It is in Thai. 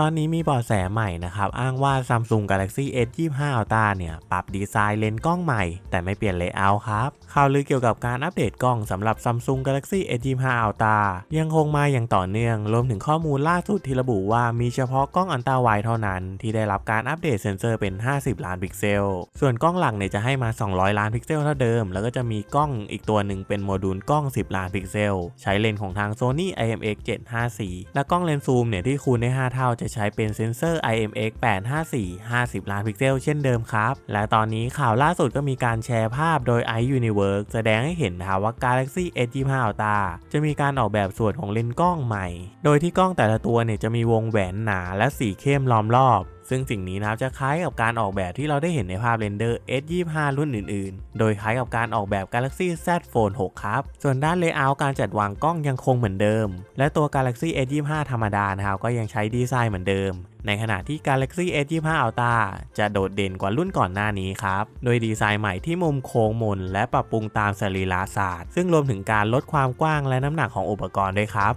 ตอนนี้มีเบาะแสใหม่นะครับ อ้างว่า Samsung Galaxy S25 Ultra เนี่ย ปรับดีไซน์เลนส์กล้องใหม่ แต่ไม่เปลี่ยนเลเยอร์ครับข่าวลือเกี่ยวกับการอัปเดตกล้องสำหรับ Samsung Galaxy S25 Ultra ยังคงมาอย่างต่อเนื่อง รวมถึงข้อมูลล่าสุดที่ระบุว่ามีเฉพาะกล้องอันตราไวเท่านั้น ที่ได้รับการอัปเดตเซ็นเซอร์เป็น 50 ล้านพิกเซล ส่วนกล้องหลักเนี่ยจะให้มา 200 ล้านพิกเซลเท่าเดิม แล้วก็จะมีกล้องอีกตัวหนึ่งเป็นโมดูลกล้อง 10 ล้านพิกเซล ใช้เลนส์ของทาง Sony IMX 754 และกล้องเลนส์ซูมเนี่ยที่คูณได้ 5 เท่าจะใช้เป็นเซนเซอร์ IMX 854 50 ล้านพิกเซลเช่นเดิมครับ และตอนนี้ข่าวล่าสุดก็มีการแชร์ภาพโดย iUniverse แสดงให้เห็นนะครับว่า Galaxy S25 Ultra จะมีการออกแบบส่วนของเลนส์กล้องใหม่ โดยที่กล้องแต่ละตัวเนี่ยจะมีวงแหวนหนาและสีเข้มล้อมรอบ ซึ่งสิ่งนี้นะครับจะคล้ายกับการออกแบบที่เราได้เห็นในภาพเรนเดอร์ S25 รุ่นอื่นๆ โดยคล้ายกับการออกแบบ Galaxy Z Fold 6 ครับ ส่วนด้านเลเยอร์การจัดวางกล้องยังคงเหมือนเดิม และตัว Galaxy S25 ธรรมดานะครับก็ยังใช้ดีไซน์เหมือนเดิม ในขณะที่ Galaxy S25 Ultra จะโดดเด่นกว่ารุ่นก่อนหน้านี้ครับ โดยดีไซน์ใหม่ที่มุมโค้งมน และปรับปรุงตามสรีระศาสตร์ ซึ่งรวมถึงการลดความกว้างและน้ำหนักของอุปกรณ์ด้วยครับ